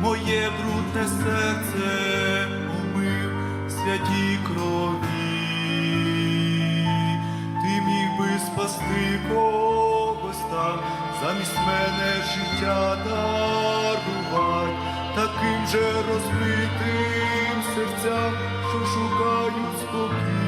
моє брудне серце умив святій крові, ти міг би спасти когось там, замість мене життя дарувай, таким же розбитим серцям, що шукають спокій.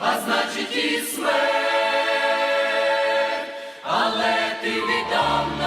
а значить і смерть, але ти віддав.